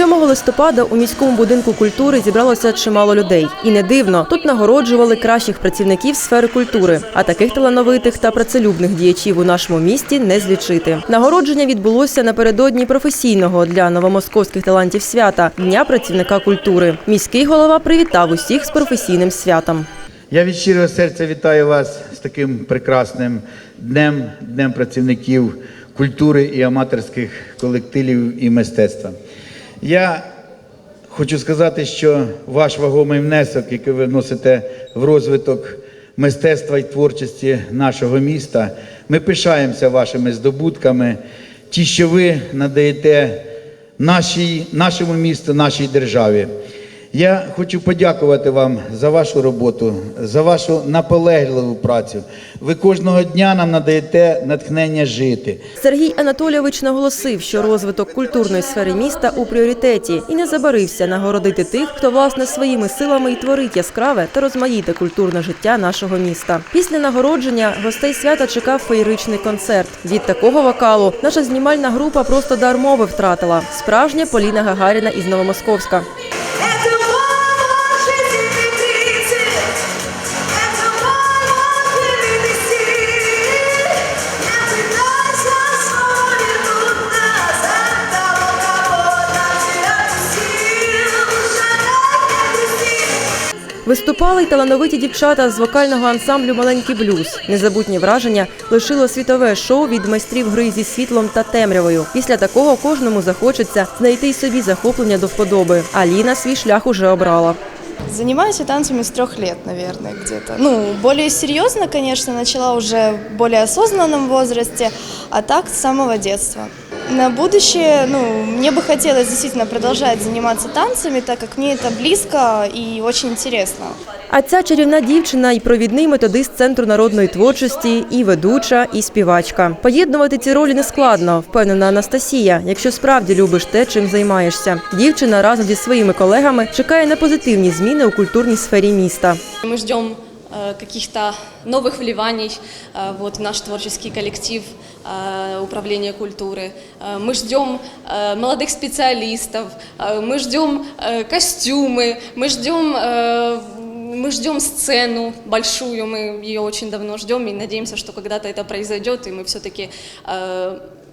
7 листопада у міському будинку культури зібралося чимало людей. І не дивно, тут нагороджували кращих працівників сфери культури. А таких талановитих та працелюбних діячів у нашому місті не злічити. Нагородження відбулося напередодні професійного для новомосковських талантів свята Дня працівника культури. Міський голова привітав усіх з професійним святом. Я від щирого серця вітаю вас з таким прекрасним днем, днем працівників культури і аматорських колективів і мистецтва. Я хочу сказати, що ваш вагомий внесок, який ви вносите в розвиток мистецтва і творчості нашого міста, ми пишаємося вашими здобутками, ті, що ви надаєте нашій, нашому місту, нашій державі. Я хочу подякувати вам за вашу роботу, за вашу наполегливу працю. Ви кожного дня нам надаєте натхнення жити. Сергій Анатолійович наголосив, що розвиток культурної сфери міста у пріоритеті і не забарився нагородити тих, хто власне своїми силами і творить яскраве та розмаїте культурне життя нашого міста. Після нагородження гостей свята чекав феєричний концерт. Від такого вокалу наша знімальна група просто дар мови втратила. Справжня Поліна Гагаріна із Новомосковська. Виступали й талановиті дівчата з вокального ансамблю Маленький блюз. Незабутні враження лишило світове шоу від майстрів гри зі світлом та темрявою. Після такого кожному захочеться знайти й собі захоплення до вподоби. Аліна свій шлях уже обрала. Занимаюсь я танцами с трех лет, наверное, где-то. Ну, более серьезно, конечно, начала уже в более осознанном возрасте, а так с самого детства. На будущее, ну, мне бы хотелось действительно продолжать заниматься танцами, так как мне это близко и очень интересно. А ця чарівна дівчина і провідний методист центру народної творчості, і ведуча, і співачка. Поєднувати ці ролі не складно, впевнена Анастасія, якщо справді любиш те, чим займаєшся. Дівчина разом зі своїми колегами чекає на позитивні зміни у культурній сфері міста. Мы ждем э, каких-то новых вливаний э, вот, в наш творческий коллектив э, управления культуры. Э, Мы ждем э, молодых специалистов, э, мы ждем э, костюмы, мы ждем, э, мы ждем сцену большую, мы ее очень давно ждем и надеемся, что когда-то это произойдет, и мы все-таки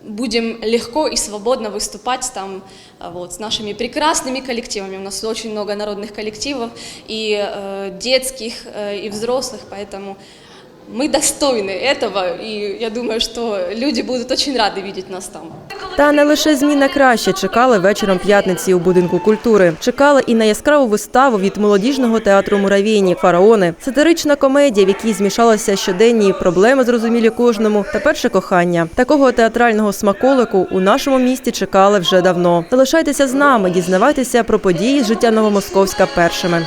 будем легко и свободно выступать там э, вот, с нашими прекрасными коллективами. У нас очень много народных коллективов, и э, детских, э, и взрослых, поэтому мы достойны этого, и я думаю, что люди будут очень рады видеть нас там. Та не лише змін на краще чекали вечором п'ятниці у будинку культури. Чекали і на яскраву виставу від молодіжного театру Муравійні Фараони. Сатирична комедія, в якій змішалися щоденні проблеми, зрозумілі кожному, та перше кохання. Такого театрального смаколику у нашому місті чекали вже давно. Залишайтеся з нами, дізнавайтеся про події з життя Новомосковська першими.